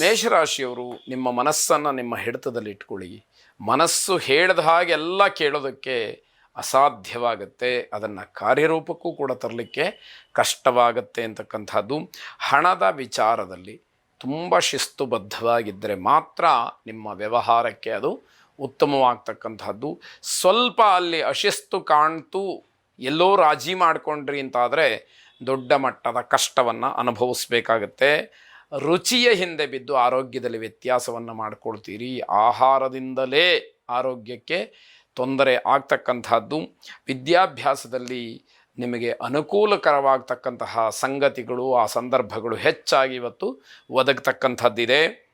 ಮೇಷರಾಶಿಯವರು ನಿಮ್ಮ ಮನಸ್ಸನ್ನು ನಿಮ್ಮ ಹಿಡಿತದಲ್ಲಿ ಇಟ್ಕೊಳ್ಳಿ. ಮನಸ್ಸು ಹೇಳಿದ ಹಾಗೆಲ್ಲ ಕೇಳೋದಕ್ಕೆ ಅಸಾಧ್ಯವಾಗುತ್ತೆ. ಅದನ್ನು ಕಾರ್ಯರೂಪಕ್ಕೂ ಕೂಡ ತರಲಿಕ್ಕೆ ಕಷ್ಟವಾಗುತ್ತೆ ಅಂತಕ್ಕಂಥದ್ದು. ಹಣದ ವಿಚಾರದಲ್ಲಿ ತುಂಬ ಶಿಸ್ತುಬದ್ಧವಾಗಿದ್ದರೆ ಮಾತ್ರ ನಿಮ್ಮ ವ್ಯವಹಾರಕ್ಕೆ ಅದು ಉತ್ತಮವಾಗ್ತಕ್ಕಂಥದ್ದು. ಸ್ವಲ್ಪ ಅಲ್ಲಿ ಅಶಿಸ್ತು ಕಾಣ್ತು ಎಲ್ಲೋ ರಾಜಿ ಮಾಡಿಕೊಂಡ್ರಿ ಅಂತಾದರೆ ದೊಡ್ಡ ಮಟ್ಟದ ಕಷ್ಟವನ್ನು ಅನುಭವಿಸ್ಬೇಕಾಗತ್ತೆ. ರುಚಿಯ ಹಿಂದೆ ಬಿದ್ದು ಆರೋಗ್ಯದಲ್ಲಿ ವ್ಯತ್ಯಾಸವನ್ನು ಮಾಡಿಕೊಳ್ತೀರಿ. ಆಹಾರದಿಂದಲೇ ಆರೋಗ್ಯಕ್ಕೆ ತೊಂದರೆ ಆಗ್ತಕ್ಕಂಥದ್ದು. ವಿದ್ಯಾಭ್ಯಾಸದಲ್ಲಿ ನಿಮಗೆ ಅನುಕೂಲಕರವಾಗ್ತಕ್ಕಂತಹ ಸಂಗತಿಗಳು, ಆ ಸಂದರ್ಭಗಳು ಹೆಚ್ಚಾಗಿ ಇವತ್ತು ಒದಗತಕ್ಕಂಥದ್ದಿದೆ.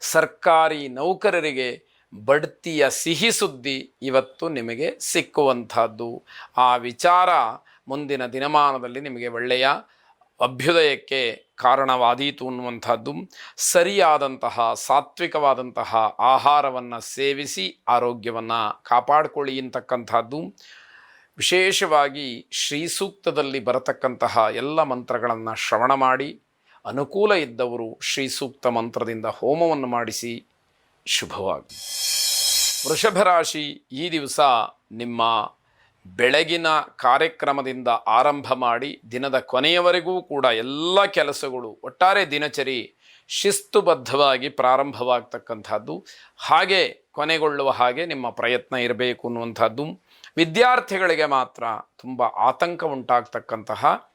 ಸರ್ಕಾರಿ ನೌಕರರಿಗೆ ಬಡ್ತಿಯ ಸಿಹಿ ಸುದ್ದಿ ಇವತ್ತು ನಿಮಗೆ ಸಿಕ್ಕುವಂಥದ್ದು. ಆ ವಿಚಾರ ಮುಂದಿನ ದಿನಮಾನದಲ್ಲಿ ನಿಮಗೆ ಒಳ್ಳೆಯ ಅಭ್ಯುದಯಕ್ಕೆ ಕಾರಣವಾದೀತು ಅನ್ನುವಂಥದ್ದು ಸರಿಯಾದಂತಹ ಸಾತ್ವಿಕವಾದಂತಹ ಆಹಾರವನ್ನು ಸೇವಿಸಿ ಆರೋಗ್ಯವನ್ನು ಕಾಪಾಡಿಕೊಳ್ಳಿ ಅಂತಕ್ಕಂಥದ್ದು. ವಿಶೇಷವಾಗಿ ಶ್ರೀ ಸೂಕ್ತದಲ್ಲಿ ಬರತಕ್ಕಂತಹ ಎಲ್ಲ ಮಂತ್ರಗಳನ್ನು ಶ್ರವಣ ಮಾಡಿ, ಅನುಕೂಲ ಇದ್ದವರು ಶ್ರೀ ಸೂಕ್ತ ಮಂತ್ರದಿಂದ ಹೋಮವನ್ನು ಮಾಡಿಸಿ ಶುಭವಾಗಿ ವೃಷಭ ರಾಶಿ ಈ ದಿವಸ ನಿಮ್ಮ ಬೆಳಗಿನ ಕಾರ್ಯಕ್ರಮದಿಂದ ಆರಂಭ ಮಾಡಿ ದಿನದ ಕೊನೆಯವರೆಗೂ ಕೂಡ ಎಲ್ಲ ಕೆಲಸಗಳು ಒಟ್ಟಾರೆ ದಿನಚರಿ ಶಿಸ್ತುಬದ್ಧವಾಗಿ ಪ್ರಾರಂಭವಾಗ್ತಕ್ಕಂಥದ್ದು. ಹಾಗೆ ಕೊನೆಗೊಳ್ಳುವ ಹಾಗೆ ನಿಮ್ಮ ಪ್ರಯತ್ನ ಇರಬೇಕು ಅನ್ನುವಂಥದ್ದು. ವಿದ್ಯಾರ್ಥಿಗಳಿಗೆ ಮಾತ್ರ ತುಂಬ ಆತಂಕ ಉಂಟಾಗ್ತಕ್ಕಂತಹ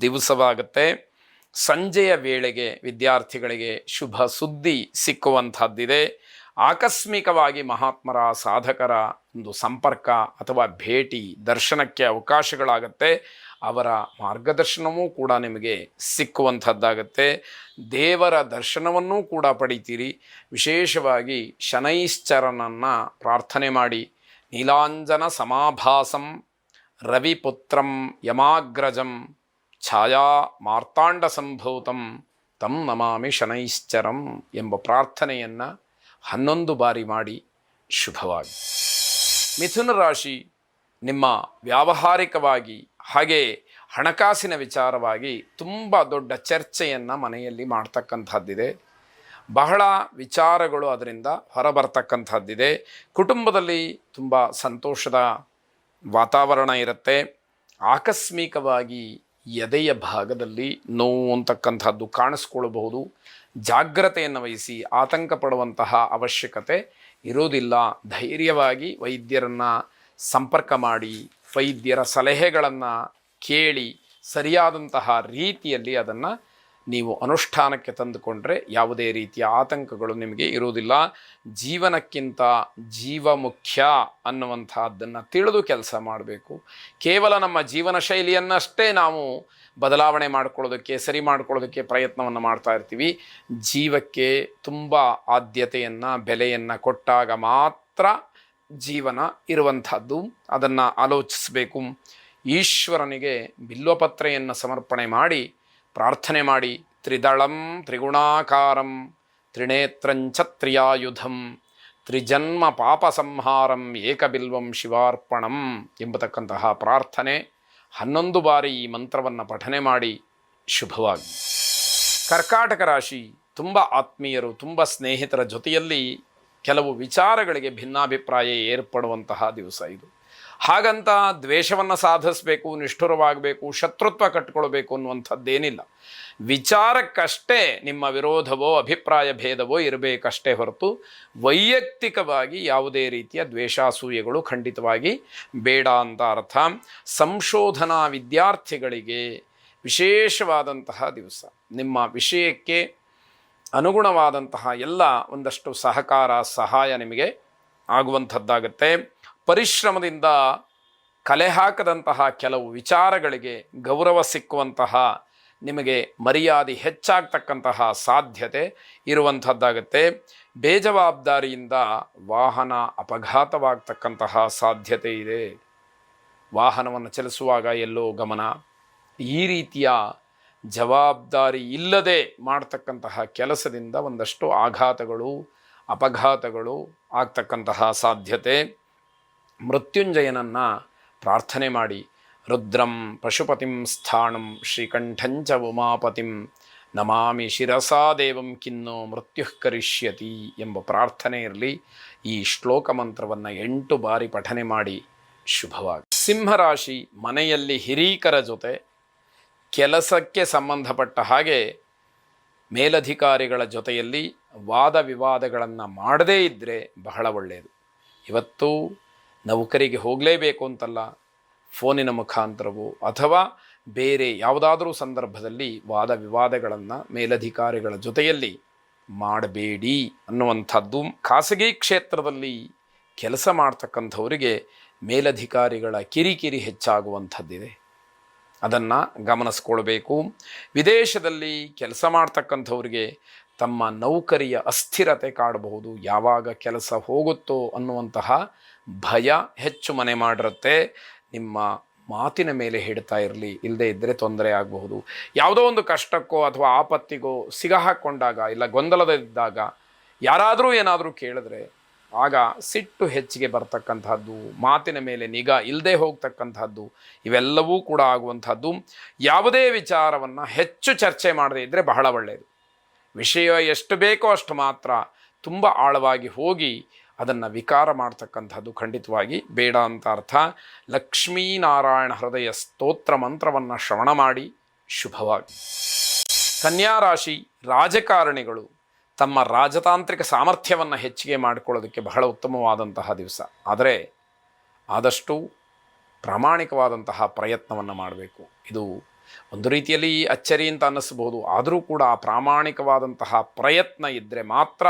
ದಿವಸವಾಗುತ್ತೆ. ಸಂಜೆಯ ವೇಳೆಗೆ ವಿದ್ಯಾರ್ಥಿಗಳಿಗೆ ಶುಭ ಸುದ್ದಿ ಸಿಕ್ಕುವಂಥದ್ದಿದೆ. ಆಕಸ್ಮಿಕವಾಗಿ ಮಹಾತ್ಮರ, ಸಾಧಕರ ಒಂದು ಸಂಪರ್ಕ ಅಥವಾ ಭೇಟಿ, ದರ್ಶನಕ್ಕೆ ಅವಕಾಶಗಳಾಗತ್ತೆ. ಅವರ ಮಾರ್ಗದರ್ಶನವೂ ಕೂಡ ನಿಮಗೆ ಸಿಕ್ಕುವಂಥದ್ದಾಗತ್ತೆ. ದೇವರ ದರ್ಶನವನ್ನೂ ಕೂಡ ಪಡಿತೀರಿ. ವಿಶೇಷವಾಗಿ ಶನೈಶ್ಚರನನ್ನು ಪ್ರಾರ್ಥನೆ ಮಾಡಿ. ನೀಲಾಂಜನ ಸಮಾಭಾಸಂ, ರವಿಪುತ್ರಂ ಯಮಾಗ್ರಜಂ, ಛಾಯಾ ಮಾರ್ತಾಂಡ ಸಂಭೂತಂ ತಂ ನಮಾಮಿ ಶನೈಶ್ಚರಂ ಎಂಬ ಪ್ರಾರ್ಥನೆಯನ್ನು ಹನ್ನೊಂದು ಬಾರಿ ಮಾಡಿ ಶುಭವಾಗಿ. ಮಿಥುನ ರಾಶಿ ನಿಮ್ಮ ವ್ಯಾವಹಾರಿಕವಾಗಿ ಹಾಗೆ ಹಣಕಾಸಿನ ವಿಚಾರವಾಗಿ ತುಂಬ ದೊಡ್ಡ ಚರ್ಚೆಯನ್ನು ಮನೆಯಲ್ಲಿ ಮಾಡ್ತಕ್ಕಂಥದ್ದಿದೆ. ಬಹಳ ವಿಚಾರಗಳು ಅದರಿಂದ ಹೊರಬರ್ತಕ್ಕಂಥದ್ದಿದೆ. ಕುಟುಂಬದಲ್ಲಿ ತುಂಬ ಸಂತೋಷದ ವಾತಾವರಣ ಇರುತ್ತೆ. ಆಕಸ್ಮಿಕವಾಗಿ ಎದೆಯ ಭಾಗದಲ್ಲಿ ನೋವು ಅಂತಕ್ಕಂಥದ್ದು ಕಾಣಿಸ್ಕೊಳ್ಬಹುದು. ಜಾಗ್ರತೆಯನ್ನು ವಹಿಸಿ ಆತಂಕ ಪಡುವಂತಹ ಅವಶ್ಯಕತೆ ಇರೋದಿಲ್ಲ ಧೈರ್ಯವಾಗಿ ವೈದ್ಯರನ್ನು ಸಂಪರ್ಕ ಮಾಡಿ, ವೈದ್ಯರ ಸಲಹೆಗಳನ್ನು ಕೇಳಿ, ಸರಿಯಾದಂತಹ ರೀತಿಯಲ್ಲಿ ಅದನ್ನು ನೀವು ಅನುಷ್ಠಾನಕ್ಕೆ ತಂದುಕೊಂಡ್ರೆ ಯಾವುದೇ ರೀತಿಯ ಆತಂಕಗಳು ನಿಮಗೆ ಇರುವುದಿಲ್ಲ. ಜೀವನಕ್ಕಿಂತ ಜೀವ ಮುಖ್ಯ ಅನ್ನುವಂಥದ್ದನ್ನು ತಿಳಿದು ಕೆಲಸ ಮಾಡಬೇಕು. ಕೇವಲ ನಮ್ಮ ಜೀವನ ಶೈಲಿಯನ್ನಷ್ಟೇ ನಾವು ಬದಲಾವಣೆ ಮಾಡ್ಕೊಳ್ಳೋದಕ್ಕೆ, ಸರಿ ಮಾಡ್ಕೊಳ್ಳೋದಕ್ಕೆ ಪ್ರಯತ್ನವನ್ನು ಮಾಡ್ತಾ ಇರ್ತೀವಿ. ಜೀವಕ್ಕೆ ತುಂಬ ಆದ್ಯತೆಯನ್ನು, ಬೆಲೆಯನ್ನು ಕೊಟ್ಟಾಗ ಮಾತ್ರ ಜೀವನ ಇರುವಂಥದ್ದು. ಅದನ್ನು ಆಲೋಚಿಸಬೇಕು. ಈಶ್ವರನಿಗೆ ಬಿಲ್ವಪತ್ರೆಯನ್ನು ಸಮರ್ಪಣೆ ಮಾಡಿ, ಪ್ರಾರ್ಥನೆ ಮಾಡಿ, ತ್ರಿದಳಂ ತ್ರಿಗುಣಾಕಾರಂ ತ್ರಿನೇತ್ರಂಚ ತ್ರಿಯಾಯುಧಂ ತ್ರಿಜನ್ಮ ಪಾಪ ಸಂಹಾರಂ ಏಕಬಿಲ್ವಂ ಶಿವಾರ್ಪಣಂ ಎಂಬತಕ್ಕಂತಹ ಪ್ರಾರ್ಥನೆ. ಹನ್ನೊಂದು ಬಾರಿ ಈ ಮಂತ್ರವನ್ನು ಪಠನೆ ಮಾಡಿ ಶುಭವಾಗಿ ಕರ್ಕಾಟಕ ರಾಶಿ ತುಂಬ ಆತ್ಮೀಯರು, ತುಂಬ ಸ್ನೇಹಿತರ ಜೊತೆಯಲ್ಲಿ ಕೆಲವು ವಿಚಾರಗಳಿಗೆ ಭಿನ್ನಾಭಿಪ್ರಾಯ ಏರ್ಪಡುವಂತಹ ದಿವಸ ಇದು. ಹಾಗಂತ ದ್ವೇಷವನ್ನು ಸಾಧಿಸಬೇಕು, ನಿಷ್ಠುರವಾಗಬೇಕು, ಶತ್ರುತ್ವ ಕಟ್ಕೊಳ್ಬೇಕು ಅನ್ನುವಂಥದ್ದೇನಿಲ್ಲ. ವಿಚಾರಕ್ಕಷ್ಟೇ ನಿಮ್ಮ ವಿರೋಧವೋ, ಅಭಿಪ್ರಾಯ ಭೇದವೋ ಇರಬೇಕಷ್ಟೇ ಹೊರತು ವೈಯಕ್ತಿಕವಾಗಿ ಯಾವುದೇ ರೀತಿಯ ದ್ವೇಷಾಸೂಯೆಗಳು ಖಂಡಿತವಾಗಿ ಬೇಡ ಅಂತ ಅರ್ಥ. ಸಂಶೋಧನಾ ವಿದ್ಯಾರ್ಥಿಗಳಿಗೆ ವಿಶೇಷವಾದಂತಹ ದಿವಸ. ನಿಮ್ಮ ವಿಷಯಕ್ಕೆ ಅನುಗುಣವಾದಂತಹ ಎಲ್ಲ ಒಂದಷ್ಟು ಸಹಕಾರ, ಸಹಾಯ ನಿಮಗೆ ಆಗುವಂಥದ್ದಾಗತ್ತೆ. ಪರಿಶ್ರಮದಿಂದ ಕಲೆ ಹಾಕದಂತಹ ಕೆಲವು ವಿಚಾರಗಳಿಗೆ ಗೌರವ ಸಿಕ್ಕುವಂತಹ ನಿಮಗೆ ಮರ್ಯಾದೆ ಹೆಚ್ಚಾಗ್ತಕ್ಕಂತಹ ಸಾಧ್ಯತೆ ಇರುವಂಥದ್ದಾಗತ್ತೆ. ಬೇಜವಾಬ್ದಾರಿಯಿಂದ ವಾಹನ ಅಪಘಾತವಾಗ್ತಕ್ಕಂತಹ ಸಾಧ್ಯತೆ ಇದೆ. ವಾಹನವನ್ನು ಚಲಿಸುವಾಗ ಎಲ್ಲೋ ಗಮನ. ಈ ರೀತಿಯ ಜವಾಬ್ದಾರಿ ಇಲ್ಲದೆ ಮಾಡ್ತಕ್ಕಂತಹ ಕೆಲಸದಿಂದ ಒಂದಷ್ಟು ಆಘಾತಗಳು, ಅಪಘಾತಗಳು ಆಗ್ತಕ್ಕಂತಹ ಸಾಧ್ಯತೆ. ಮೃತ್ಯುಂಜಯನನ್ನು ಪ್ರಾರ್ಥನೆ ಮಾಡಿ. ರುದ್ರಂ ಪಶುಪತಿಂ ಸ್ಥಾಣಂ ಶ್ರೀಕಂಠಂಚ ಉಮಾಪತಿಂ. ನಮಾಮಿ ಶಿರಸಾ ದೇವಂ ಕಿನ್ನೋ ಮೃತ್ಯು ಕರಿಷ್ಯತಿ ಎಂಬ ಪ್ರಾರ್ಥನೆ ಇರಲಿ. ಈ ಶ್ಲೋಕ ಮಂತ್ರವನ್ನು ಎಂಟು ಬಾರಿ ಪಠನೆ ಮಾಡಿ ಶುಭವಾಗಿ. ಸಿಂಹರಾಶಿ ಮನೆಯಲ್ಲಿ ಹಿರೀಕರ ಜೊತೆ ಕೆಲಸಕ್ಕೆ ಸಂಬಂಧಪಟ್ಟ ಹಾಗೆ ಮೇಲಧಿಕಾರಿಗಳ ಜೊತೆಯಲ್ಲಿ ವಾದ ವಿವಾದಗಳನ್ನು ಮಾಡದೇ ಇದ್ದರೆ ಬಹಳ ಒಳ್ಳೆಯದು ಇವತ್ತು ನೌಕರಿಗೆ ಹೋಗಲೇಬೇಕು ಅಂತಲ್ಲ. ಫೋನಿನ ಮುಖಾಂತರವೋ ಅಥವಾ ಬೇರೆ ಯಾವುದಾದರೂ ಸಂದರ್ಭದಲ್ಲಿ ವಾದ ವಿವಾದಗಳನ್ನು ಮೇಲಧಿಕಾರಿಗಳ ಜೊತೆಯಲ್ಲಿ ಮಾಡಬೇಡಿ ಅನ್ನುವಂಥದ್ದು ಖಾಸಗಿ ಕ್ಷೇತ್ರದಲ್ಲಿ ಕೆಲಸ ಮಾಡ್ತಕ್ಕಂಥವರಿಗೆ ಮೇಲಧಿಕಾರಿಗಳ ಕಿರಿಕಿರಿ ಹೆಚ್ಚಾಗುವಂಥದ್ದಿದೆ. ಅದನ್ನು ಗಮನಿಸ್ಕೊಳ್ಬೇಕು. ವಿದೇಶದಲ್ಲಿ ಕೆಲಸ ಮಾಡ್ತಕ್ಕಂಥವ್ರಿಗೆ ತಮ್ಮ ನೌಕರಿಯ ಅಸ್ಥಿರತೆ ಕಾಡಬಹುದು. ಯಾವಾಗ ಕೆಲಸ ಹೋಗುತ್ತೋ ಅನ್ನುವಂತಹ ಭಯ ಹೆಚ್ಚು ಮನೆ ಮಾಡಿರುತ್ತೆ. ನಿಮ್ಮ ಮಾತಿನ ಮೇಲೆ ಹಿಡ್ತಾ ಇರಲಿ ಇಲ್ಲದೇ ಇದ್ದರೆ ತೊಂದರೆ ಆಗಬಹುದು. ಯಾವುದೋ ಒಂದು ಕಷ್ಟಕ್ಕೋ ಅಥವಾ ಆಪತ್ತಿಗೋ ಸಿಗ ಹಾಕ್ಕೊಂಡಾಗ ಇಲ್ಲ ಗೊಂದಲದಿದ್ದಾಗ ಯಾರಾದರೂ ಏನಾದರೂ ಕೇಳಿದ್ರೆ ಆಗ ಸಿಟ್ಟು ಹೆಚ್ಚಿಗೆ ಬರ್ತಕ್ಕಂಥದ್ದು, ಮಾತಿನ ಮೇಲೆ ನಿಗಾ ಇಲ್ಲದೆ ಹೋಗ್ತಕ್ಕಂಥದ್ದು, ಇವೆಲ್ಲವೂ ಕೂಡ ಆಗುವಂಥದ್ದು. ಯಾವುದೇ ವಿಚಾರವನ್ನು ಹೆಚ್ಚು ಚರ್ಚೆ ಮಾಡದೇ ಇದ್ದರೆ ಬಹಳ ಒಳ್ಳೆಯದು ವಿಷಯ ಎಷ್ಟು ಬೇಕೋ ಅಷ್ಟು ಮಾತ್ರ ತುಂಬ ಆಳವಾಗಿ ಹೋಗಿ ಅದನ್ನು ವಿಕಾರ ಮಾಡ್ತಕ್ಕಂಥದ್ದು ಖಂಡಿತವಾಗಿ ಬೇಡ ಅಂತ ಅರ್ಥ. ಲಕ್ಷ್ಮೀನಾರಾಯಣ ಹೃದಯ ಸ್ತೋತ್ರ ಮಂತ್ರವನ್ನು ಶ್ರವಣ ಮಾಡಿ ಶುಭವಾಗಿ. ಕನ್ಯಾರಾಶಿ ರಾಜಕಾರಣಿಗಳು ತಮ್ಮ ರಾಜತಾಂತ್ರಿಕ ಸಾಮರ್ಥ್ಯವನ್ನು ಹೆಚ್ಚಿಗೆ ಮಾಡಿಕೊಳ್ಳೋದಕ್ಕೆ ಬಹಳ ಉತ್ತಮವಾದಂತಹ ದಿವಸ. ಆದರೆ ಆದಷ್ಟು ಪ್ರಾಮಾಣಿಕವಾದಂತಹ ಪ್ರಯತ್ನವನ್ನು ಮಾಡಬೇಕು. ಇದು ಒಂದು ರೀತಿಯಲ್ಲಿ ಅಚ್ಚರಿ ಅಂತ ಅನ್ನಿಸ್ಬೋದು. ಆದರೂ ಕೂಡ ಆ ಪ್ರಾಮಾಣಿಕವಾದಂತಹ ಪ್ರಯತ್ನ ಇದ್ದರೆ ಮಾತ್ರ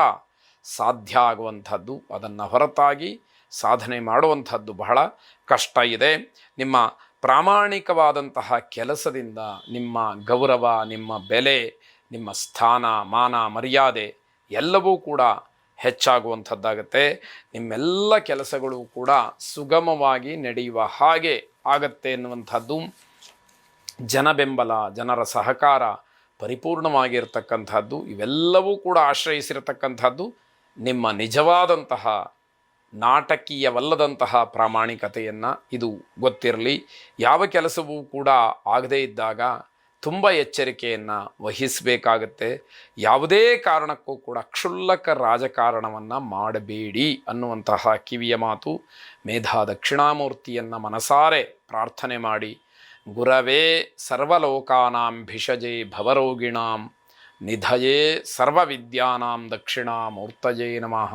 ಸಾಧ್ಯ ಆಗುವಂಥದ್ದು ಅದನ್ನು ಹೊರತಾಗಿ ಸಾಧನೆ ಮಾಡುವಂಥದ್ದು ಬಹಳ ಕಷ್ಟ ಇದೆ. ನಿಮ್ಮ ಪ್ರಾಮಾಣಿಕವಾದಂತಹ ಕೆಲಸದಿಂದ ನಿಮ್ಮ ಗೌರವ, ನಿಮ್ಮ ಬೆಲೆ, ನಿಮ್ಮ ಸ್ಥಾನ, ಮಾನ, ಮರ್ಯಾದೆ ಎಲ್ಲವೂ ಕೂಡ ಹೆಚ್ಚಾಗುವಂಥದ್ದಾಗತ್ತೆ. ನಿಮ್ಮೆಲ್ಲ ಕೆಲಸಗಳು ಕೂಡ ಸುಗಮವಾಗಿ ನಡೆಯುವ ಹಾಗೆ ಆಗತ್ತೆ ಎನ್ನುವಂಥದ್ದು ಜನ ಬೆಂಬಲ ಜನರ ಸಹಕಾರ ಪರಿಪೂರ್ಣವಾಗಿರ್ತಕ್ಕಂಥದ್ದು, ಇವೆಲ್ಲವೂ ಕೂಡ ಆಶ್ರಯಿಸಿರತಕ್ಕಂಥದ್ದು. ನಿಮ್ಮ ನಿಜವಾದಂತಹ ನಾಟಕೀಯವಲ್ಲದಂತಹ ಪ್ರಾಮಾಣಿಕತೆಯನ್ನು ಇದು ಗೊತ್ತಿರಲಿ. ಯಾವ ಕೆಲಸವೂ ಕೂಡ ಆಗದೇ ಇದ್ದಾಗ ತುಂಬ ಎಚ್ಚರಿಕೆಯನ್ನು ವಹಿಸಬೇಕಾಗತ್ತೆ. ಯಾವುದೇ ಕಾರಣಕ್ಕೂ ಕೂಡ ಕ್ಷುಲ್ಲಕ ರಾಜಕಾರಣವನ್ನು ಮಾಡಬೇಡಿ ಅನ್ನುವಂತಹ ಕಿವಿಯ ಮಾತು ಮೇಧಾ ದಕ್ಷಿಣಾಮೂರ್ತಿಯನ್ನು ಮನಸಾರೆ ಪ್ರಾರ್ಥನೆ ಮಾಡಿ, ಗುರವೇ ಸರ್ವಲೋಕಾನಾಂ ಭಿಷಜೆ ಭವರೋಗಿಣಾಂ. ನಿಧಯೇ ಸರ್ವವಿದ್ಯಾನಾಂ ದಕ್ಷಿಣಾಮೂರ್ತಜೇ ನಮಃ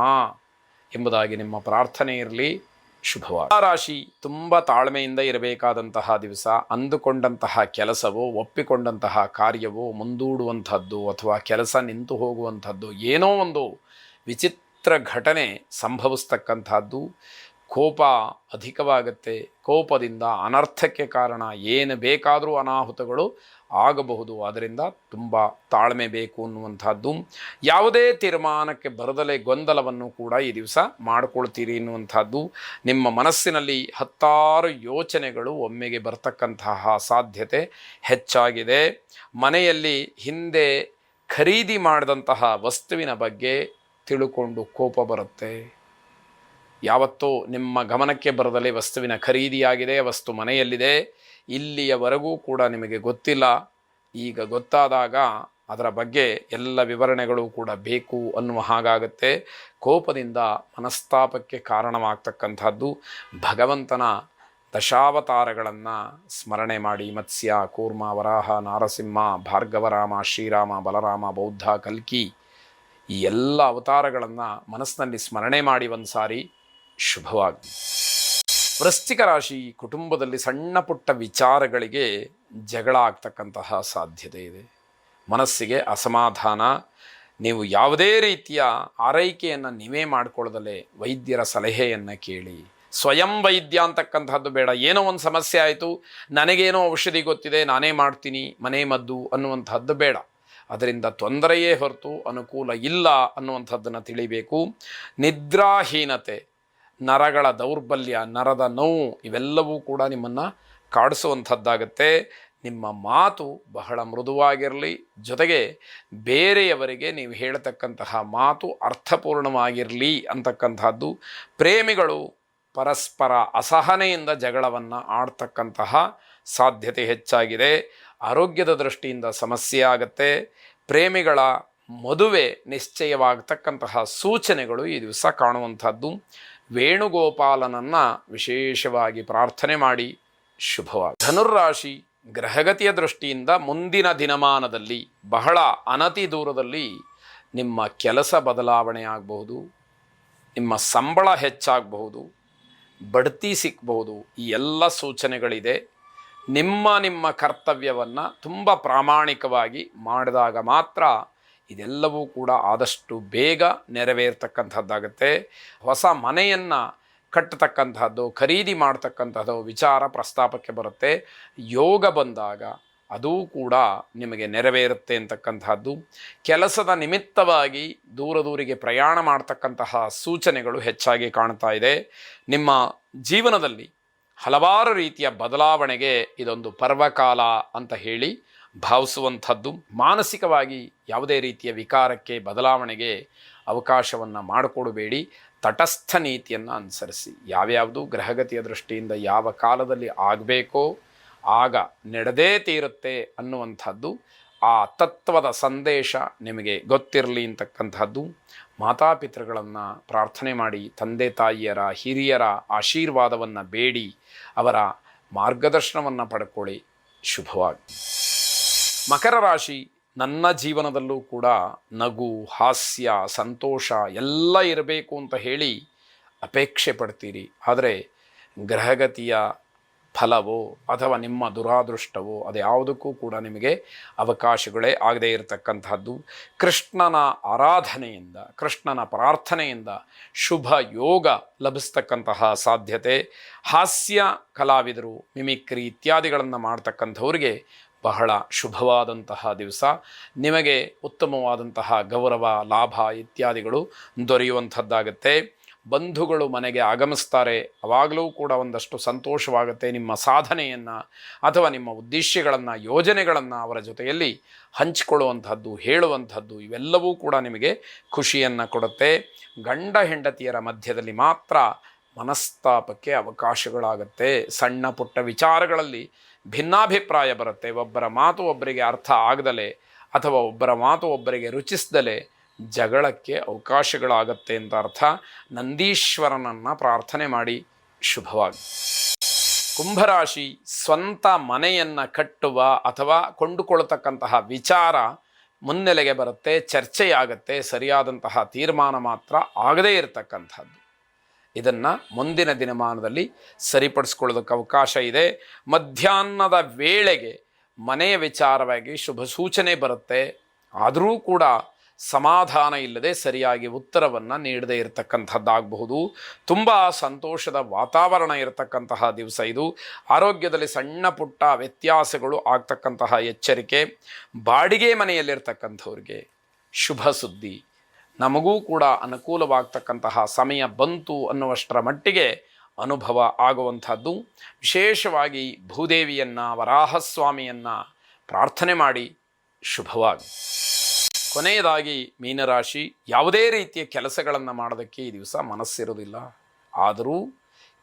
ಎಂಬುದಾಗಿ ನಿಮ್ಮ ಪ್ರಾರ್ಥನೆ ಇರಲಿ. ಶುಭವಾದ. ರಾಶಿ ತುಂಬ ತಾಳ್ಮೆಯಿಂದ ಇರಬೇಕಾದಂತಹ ದಿವಸ, ಅಂದುಕೊಂಡಂತಹ ಕೆಲಸವು, ಒಪ್ಪಿಕೊಂಡಂತಹ ಕಾರ್ಯವು, ಮುಂದೂಡುವಂಥದ್ದು ಅಥವಾ ಕೆಲಸ ನಿಂತು ಹೋಗುವಂಥದ್ದು ಏನೋ ಒಂದು ವಿಚಿತ್ರ ಘಟನೆ ಸಂಭವಿಸ್ತಕ್ಕಂಥದ್ದು. ಕೋಪ ಅಧಿಕವಾಗುತ್ತೆ. ಕೋಪದಿಂದ ಅನರ್ಥಕ್ಕೆ ಕಾರಣ ಏನು ಬೇಕಾದರೂ ಅನಾಹುತಗಳು ಆಗಬಹುದು. ಆದ್ದರಿಂದ ತುಂಬ ತಾಳ್ಮೆ ಬೇಕು ಅನ್ನುವಂಥದ್ದು. ಯಾವುದೇ ತೀರ್ಮಾನಕ್ಕೆ ಬರದಲೇ ಗೊಂದಲವನ್ನು ಕೂಡ ಈ ದಿವಸ ಮಾಡಿಕೊಳ್ತೀರಿ ಎನ್ನುವಂಥದ್ದು ನಿಮ್ಮ ಮನಸ್ಸಿನಲ್ಲಿ ಹತ್ತಾರು ಯೋಚನೆಗಳು ಒಮ್ಮೆಗೆ ಬರ್ತಕ್ಕಂತಹ ಸಾಧ್ಯತೆ ಹೆಚ್ಚಾಗಿದೆ. ಮನೆಯಲ್ಲಿ ಹಿಂದೆ ಖರೀದಿ ಮಾಡಿದಂತಹ ವಸ್ತುವಿನ ಬಗ್ಗೆ ತಿಳ್ಕೊಂಡು ಕೋಪ ಬರುತ್ತೆ. ಯಾವತ್ತೋ ನಿಮ್ಮ ಗಮನಕ್ಕೆ ಬರದಲೇ ವಸ್ತುವಿನ ಖರೀದಿಯಾಗಿದೆ, ವಸ್ತು ಮನೆಯಲ್ಲಿದೆ, ಇಲ್ಲಿಯವರೆಗೂ ಕೂಡ ನಿಮಗೆ ಗೊತ್ತಿಲ್ಲ. ಈಗ ಗೊತ್ತಾದಾಗ ಅದರ ಬಗ್ಗೆ ಎಲ್ಲ ವಿವರಣೆಗಳು ಕೂಡ ಬೇಕು ಅನ್ನುವ ಹಾಗಾಗುತ್ತೆ. ಕೋಪದಿಂದ ಮನಸ್ತಾಪಕ್ಕೆ ಕಾರಣವಾಗ್ತಕ್ಕಂಥದ್ದು ಭಗವಂತನ ದಶಾವತಾರಗಳನ್ನು ಸ್ಮರಣೆ ಮಾಡಿ. ಮತ್ಸ್ಯ, ಕೂರ್ಮ, ವರಾಹ, ನಾರಸಿಂಹ ಭಾರ್ಗವರಾಮ ಶ್ರೀರಾಮ, ಬಲರಾಮ, ಬೌದ್ಧ, ಕಲ್ಕಿ ಈ ಎಲ್ಲ ಅವತಾರಗಳನ್ನು ಮನಸ್ಸಿನಲ್ಲಿ ಸ್ಮರಣೆ ಮಾಡಿ ಒಂದು ಸಾರಿ ಶುಭವಾಗಿ ವೃಶ್ಚಿಕ ರಾಶಿ ಕುಟುಂಬದಲ್ಲಿ ಸಣ್ಣ ಪುಟ್ಟ ವಿಚಾರಗಳಿಗೆ ಜಗಳ ಆಗ್ತಕ್ಕಂತಹ ಸಾಧ್ಯತೆ ಇದೆ. ಮನಸ್ಸಿಗೆ ಅಸಮಾಧಾನ, ನೀವು ಯಾವುದೇ ರೀತಿಯ ಆರೈಕೆಯನ್ನು ನೀವೇ ಮಾಡಿಕೊಳ್ಳದಲೇ ವೈದ್ಯರ ಸಲಹೆಯನ್ನು ಕೇಳಿ. ಸ್ವಯಂ ವೈದ್ಯ ಅಂತಕ್ಕಂಥದ್ದು ಬೇಡ. ಏನೋ ಒಂದು ಸಮಸ್ಯೆ ಆಯಿತು, ನನಗೇನೋ ಔಷಧಿ ಗೊತ್ತಿದೆ, ನಾನೇ ಮಾಡ್ತೀನಿ, ಮನೆ ಮದ್ದು ಅನ್ನುವಂಥದ್ದು ಬೇಡ. ಅದರಿಂದ ತೊಂದರೆಯೇ ಹೊರತು ಅನುಕೂಲ ಇಲ್ಲ ಅನ್ನುವಂಥದ್ದನ್ನು ತಿಳಿಬೇಕು. ನಿದ್ರಾಹೀನತೆ ನರಗಳ ದೌರ್ಬಲ್ಯ, ನರದ ನೋವು ಇವೆಲ್ಲವೂ ಕೂಡ ನಿಮ್ಮನ್ನು ಕಾಡಿಸುವಂಥದ್ದಾಗತ್ತೆ. ನಿಮ್ಮ ಮಾತು ಬಹಳ ಮೃದುವಾಗಿರಲಿ. ಜೊತೆಗೆ ಬೇರೆಯವರಿಗೆ ನೀವು ಹೇಳತಕ್ಕಂತಹ ಮಾತು ಅರ್ಥಪೂರ್ಣವಾಗಿರಲಿ ಅಂತಕ್ಕಂಥದ್ದು. ಪ್ರೇಮಿಗಳು ಪರಸ್ಪರ ಅಸಹನೆಯಿಂದ ಜಗಳವನ್ನು ಆಡ್ತಕ್ಕಂತಹ ಸಾಧ್ಯತೆ ಹೆಚ್ಚಾಗಿದೆ. ಆರೋಗ್ಯದ ದೃಷ್ಟಿಯಿಂದ ಸಮಸ್ಯೆ ಆಗತ್ತೆ. ಪ್ರೇಮಿಗಳ ಮದುವೆ ನಿಶ್ಚಯವಾಗತಕ್ಕಂತಹ ಸೂಚನೆಗಳು ಈ ದಿವಸ ಕಾಣುವಂಥದ್ದು. ವೇಣುಗೋಪಾಲನನ್ನು ವಿಶೇಷವಾಗಿ ಪ್ರಾರ್ಥನೆ ಮಾಡಿ ಶುಭವಾಗಿ ಧನುರ್ರಾಶಿ ಗ್ರಹಗತಿಯ ದೃಷ್ಟಿಯಿಂದ ಮುಂದಿನ ದಿನಮಾನದಲ್ಲಿ ಬಹಳ ಅನತಿ ದೂರದಲ್ಲಿ ನಿಮ್ಮ ಕೆಲಸ ಬದಲಾವಣೆ ಆಗಬಹುದು, ನಿಮ್ಮ ಸಂಬಳ ಹೆಚ್ಚಾಗಬಹುದು, ಬಡ್ತಿ ಸಿಕ್ಕಬಹುದು ಈ ಎಲ್ಲ ಸೂಚನೆಗಳಿದೆ. ನಿಮ್ಮ ನಿಮ್ಮ ಕರ್ತವ್ಯವನ್ನು ತುಂಬ ಪ್ರಾಮಾಣಿಕವಾಗಿ ಮಾಡಿದಾಗ ಮಾತ್ರ ಇದೆಲ್ಲವೂ ಕೂಡ ಆದಷ್ಟು ಬೇಗ ನೆರವೇರ್ತಕ್ಕಂಥದ್ದಾಗುತ್ತೆ. ಹೊಸ ಮನೆಯನ್ನು ಕಟ್ಟತಕ್ಕಂಥದ್ದು, ಖರೀದಿ ಮಾಡ್ತಕ್ಕಂಥದ್ದು ವಿಚಾರ ಪ್ರಸ್ತಾಪಕ್ಕೆ ಬರುತ್ತೆ. ಯೋಗ ಬಂದಾಗ ಅದೂ ಕೂಡ ನಿಮಗೆ ನೆರವೇರುತ್ತೆ ಅಂತಕ್ಕಂಥದ್ದು. ಕೆಲಸದ ನಿಮಿತ್ತವಾಗಿ ದೂರ ದೂರಿಗೆ ಪ್ರಯಾಣ ಮಾಡ್ತಕ್ಕಂತಹ ಸೂಚನೆಗಳು ಹೆಚ್ಚಾಗಿ ಕಾಣ್ತಾ ಇದೆ. ನಿಮ್ಮ ಜೀವನದಲ್ಲಿ ಹಲವಾರು ರೀತಿಯ ಬದಲಾವಣೆಗೆ ಇದೊಂದು ಪರ್ವಕಾಲ ಅಂತ ಹೇಳಿ ಭಾವಿಸುವಂಥದ್ದು ಮಾನಸಿಕವಾಗಿ ಯಾವುದೇ ರೀತಿಯ ವಿಕಾರಕ್ಕೆ, ಬದಲಾವಣೆಗೆ ಅವಕಾಶವನ್ನು ಮಾಡಿಕೊಡಬೇಡಿ. ತಟಸ್ಥ ನೀತಿಯನ್ನು ಅನುಸರಿಸಿ. ಯಾವ್ಯಾವುದು ಗ್ರಹಗತಿಯ ದೃಷ್ಟಿಯಿಂದ ಯಾವ ಕಾಲದಲ್ಲಿ ಆಗಬೇಕೋ ಆಗ ನಡೆದೇ ತೀರುತ್ತೆ ಅನ್ನುವಂಥದ್ದು ಆ ತತ್ವದ ಸಂದೇಶ ನಿಮಗೆ ಗೊತ್ತಿರಲಿ ಅಂತಕ್ಕಂಥದ್ದು. ಮಾತಾಪಿತೃಗಳನ್ನು ಪ್ರಾರ್ಥನೆ ಮಾಡಿ, ತಂದೆ, ತಾಯಿಯರ, ಹಿರಿಯರ ಆಶೀರ್ವಾದವನ್ನು ಬೇಡಿ, ಅವರ ಮಾರ್ಗದರ್ಶನವನ್ನು ಪಡ್ಕೊಳ್ಳಿ. ಶುಭವಾಗಿ ಮಕರ ರಾಶಿ ನನ್ನ ಜೀವನದಲ್ಲೂ ಕೂಡ ನಗು, ಹಾಸ್ಯ, ಸಂತೋಷ ಎಲ್ಲ ಇರಬೇಕು ಅಂತ ಹೇಳಿ ಅಪೇಕ್ಷೆ ಪಡ್ತೀರಿ. ಆದರೆ ಗ್ರಹಗತಿಯ ಫಲವೋ ಅಥವಾ ನಿಮ್ಮ ದುರಾದೃಷ್ಟವೋ ಅದ್ಯಾವುದಕ್ಕೂ ಕೂಡ ನಿಮಗೆ ಅವಕಾಶಗಳೇ ಆಗದೇ ಇರತಕ್ಕಂಥದ್ದು. ಕೃಷ್ಣನ ಆರಾಧನೆಯಿಂದ, ಕೃಷ್ಣನ ಪ್ರಾರ್ಥನೆಯಿಂದ ಶುಭ ಯೋಗ ಲಭಿಸ್ತಕ್ಕಂತಹ ಸಾಧ್ಯತೆ. ಹಾಸ್ಯ ಕಲಾವಿದರು, ಮಿಮಿಕ್ರಿ ಇತ್ಯಾದಿಗಳನ್ನು ಮಾಡ್ತಕ್ಕಂಥವ್ರಿಗೆ ಬಹಳ ಶುಭವಾದಂತಹ ದಿವಸ. ನಿಮಗೆ ಉತ್ತಮವಾದಂತಹ ಗೌರವ, ಲಾಭ ಇತ್ಯಾದಿಗಳು ದೊರೆಯುವಂಥದ್ದಾಗತ್ತೆ. ಬಂಧುಗಳು ಮನೆಗೆ ಆಗಮಿಸ್ತಾರೆ. ಅವಾಗಲೂ ಕೂಡ ಒಂದಷ್ಟು ಸಂತೋಷವಾಗುತ್ತೆ ನಿಮ್ಮ ಸಾಧನೆಯನ್ನು ಅಥವಾ ನಿಮ್ಮ ಉದ್ದೇಶಗಳನ್ನು, ಯೋಜನೆಗಳನ್ನು ಅವರ ಜೊತೆಯಲ್ಲಿ ಹಂಚಿಕೊಳ್ಳುವಂಥದ್ದು, ಹೇಳುವಂಥದ್ದು ಇವೆಲ್ಲವೂ ಕೂಡ ನಿಮಗೆ ಖುಷಿಯನ್ನು ಕೊಡುತ್ತೆ. ಗಂಡ ಹೆಂಡತಿಯರ ಮಧ್ಯದಲ್ಲಿ ಮಾತ್ರ ಮನಸ್ತಾಪಕ್ಕೆ ಅವಕಾಶಗಳಾಗುತ್ತೆ. ಸಣ್ಣ ಪುಟ್ಟ ವಿಚಾರಗಳಲ್ಲಿ ಭಿನ್ನಾಭಿಪ್ರಾಯ ಬರುತ್ತೆ. ಒಬ್ಬರ ಮಾತು ಒಬ್ಬರಿಗೆ ಅರ್ಥ ಆಗದಲೆ ಅಥವಾ ಒಬ್ಬರ ಮಾತು ಒಬ್ಬರಿಗೆ ರುಚಿಸದಲೆ ಜಗಳಕ್ಕೆ ಅವಕಾಶಗಳಾಗತ್ತೆ ಅಂತ ಅರ್ಥ ನಂದೀಶ್ವರನನ್ನು ಪ್ರಾರ್ಥನೆ ಮಾಡಿ ಶುಭವಾಗಿ. ಕುಂಭರಾಶಿ ಸ್ವಂತ ಮನೆಯನ್ನು ಕಟ್ಟುವ ಅಥವಾ ಕೊಂಡುಕೊಳ್ಳತಕ್ಕಂತಹ ವಿಚಾರ ಮುನ್ನೆಲೆಗೆ ಬರುತ್ತೆ, ಚರ್ಚೆಯಾಗತ್ತೆ, ಸರಿಯಾದಂತಹ ತೀರ್ಮಾನ ಮಾತ್ರ ಆಗದೇ ಇರತಕ್ಕಂಥದ್ದು. ಇದನ್ನು ಮುಂದಿನ ದಿನಮಾನದಲ್ಲಿ ಸರಿಪಡಿಸ್ಕೊಳ್ಳೋದಕ್ಕೆ ಅವಕಾಶ ಇದೆ. ಮಧ್ಯಾಹ್ನದ ವೇಳೆಗೆ ಮನೆಯ ವಿಚಾರವಾಗಿ ಶುಭ ಸೂಚನೆ ಬರುತ್ತೆ. ಆದರೂ ಕೂಡ ಸಮಾಧಾನ ಇಲ್ಲದೆ ಸರಿಯಾಗಿ ಉತ್ತರವನ್ನು ನೀಡದೇ ಇರತಕ್ಕಂಥದ್ದಾಗಬಹುದು. ತುಂಬ ಸಂತೋಷದ ವಾತಾವರಣ ಇರತಕ್ಕಂತಹ ದಿವಸ ಇದು. ಆರೋಗ್ಯದಲ್ಲಿ ಸಣ್ಣ ಪುಟ್ಟ ವ್ಯತ್ಯಾಸಗಳು ಆಗ್ತಕ್ಕಂತಹ ಎಚ್ಚರಿಕೆ. ಬಾಡಿಗೆ ಮನೆಯಲ್ಲಿರ್ತಕ್ಕಂಥವ್ರಿಗೆ ಶುಭ ಸುದ್ದಿ. ನಮಗೂ ಕೂಡ ಅನುಕೂಲವಾಗ್ತಕ್ಕಂತಹ ಸಮಯ ಬಂತು ಅನ್ನುವಷ್ಟರ ಮಟ್ಟಿಗೆ ಅನುಭವ ಆಗುವಂಥದ್ದು. ವಿಶೇಷವಾಗಿ ಭೂದೇವಿಯನ್ನು, ವರಾಹಸ್ವಾಮಿಯನ್ನು ಪ್ರಾರ್ಥನೆ ಮಾಡಿ ಶುಭವಾಗಿ. ಕೊನೆಯದಾಗಿ ಮೀನರಾಶಿ, ಯಾವುದೇ ರೀತಿಯ ಕೆಲಸಗಳನ್ನು ಮಾಡೋದಕ್ಕೆ ಈ ದಿವಸ ಮನಸ್ಸಿರೋದಿಲ್ಲ ಆದರೂ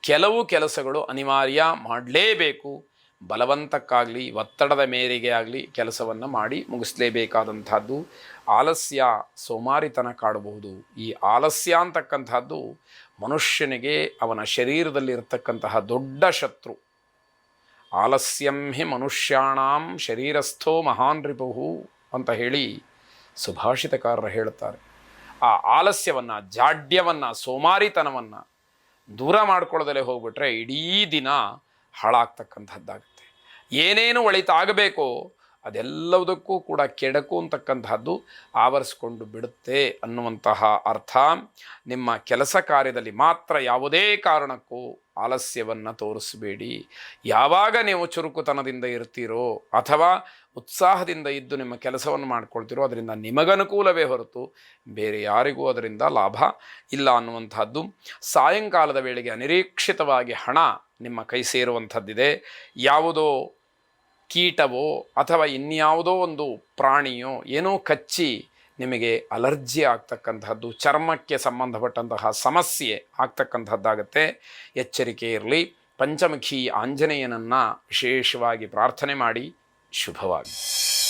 ಕೆಲವು ಕೆಲಸಗಳು ಅನಿವಾರ್ಯ ಮಾಡಲೇಬೇಕು. ಬಲವಂತಕ್ಕಾಗಲಿ, ಒತ್ತಡದ ಮೇರೆಗೆ ಆಗಲಿ ಕೆಲಸವನ್ನು ಮಾಡಿ ಮುಗಿಸಲೇಬೇಕಾದಂಥದ್ದು, ಆಲಸ್ಯ ಸೋಮಾರಿತನ ಕಾಡಬಹುದು. ಈ ಆಲಸ್ಯ ಅಂತಕ್ಕಂಥದ್ದು ಮನುಷ್ಯನಿಗೆ ಅವನ ಶರೀರದಲ್ಲಿರ್ತಕ್ಕಂತಹ ದೊಡ್ಡ ಶತ್ರು. ಆಲಸ್ಯಂ ಹಿ ಮನುಷ್ಯಾಣಾಂ ಶರೀರಸ್ಥೋ ಮಹಾನ್ ರಿಪುಹು ಅಂತ ಹೇಳಿ ಸುಭಾಷಿತಕಾರರು ಹೇಳುತ್ತಾರೆ. ಆ ಆಲಸ್ಯವನ್ನು, ಜಾಡ್ಯವನ್ನು, ಸೋಮಾರಿತನವನ್ನು ದೂರ ಮಾಡ್ಕೊಳ್ಳೋದಲ್ಲೇ ಹೋಗ್ಬಿಟ್ರೆ ಇಡೀ ದಿನ ಹಾಳಾಗ್ತಕ್ಕಂಥದ್ದಾಗುತ್ತೆ ಏನೇನು ಒಳಿತಾಗಬೇಕೋ ಅದೆಲ್ಲವುದಕ್ಕೂ ಕೂಡ ಕೆಡಕು ಅಂತಕ್ಕಂತಹದ್ದು ಆವರಿಸ್ಕೊಂಡು ಬಿಡುತ್ತೆ ಅನ್ನುವಂತಹ ಅರ್ಥ. ನಿಮ್ಮ ಕೆಲಸ ಕಾರ್ಯದಲ್ಲಿ ಮಾತ್ರ ಯಾವುದೇ ಕಾರಣಕ್ಕೂ ಆಲಸ್ಯವನ್ನು ತೋರಿಸಬೇಡಿ. ಯಾವಾಗ ನೀವು ಚುರುಕುತನದಿಂದ ಇರ್ತೀರೋ ಅಥವಾ ಉತ್ಸಾಹದಿಂದ ಇದ್ದು ನಿಮ್ಮ ಕೆಲಸವನ್ನು ಮಾಡ್ಕೊಳ್ತೀರೋ ಅದರಿಂದ ನಿಮಗನುಕೂಲವೇ ಹೊರತು ಬೇರೆ ಯಾರಿಗೂ ಅದರಿಂದ ಲಾಭ ಇಲ್ಲ ಅನ್ನುವಂಥದ್ದು. ಸಾಯಂಕಾಲದ ವೇಳೆಗೆ ಅನಿರೀಕ್ಷಿತವಾಗಿ ಹಣ ನಿಮ್ಮ ಕೈ ಸೇರುವಂಥದ್ದಿದೆ. ಯಾವುದೋ ಕೀಟವೋ ಅಥವಾ ಇನ್ಯಾವುದೋ ಒಂದು ಪ್ರಾಣಿಯೋ ಏನೋ ಕಚ್ಚಿ ನಿಮಗೆ ಅಲರ್ಜಿ ಆಗ್ತಕ್ಕಂತಹದ್ದು, ಚರ್ಮಕ್ಕೆ ಸಂಬಂಧಪಟ್ಟಂತಹ ಸಮಸ್ಯೆ ಆಗ್ತಕ್ಕಂಥದ್ದಾಗತ್ತೆ ಎಚ್ಚರಿಕೆ ಇರಲಿ. ಪಂಚಮುಖಿ ಆಂಜನೇಯನನ್ನು ವಿಶೇಷವಾಗಿ ಪ್ರಾರ್ಥನೆ ಮಾಡಿ. ಶುಭವಾಗಿ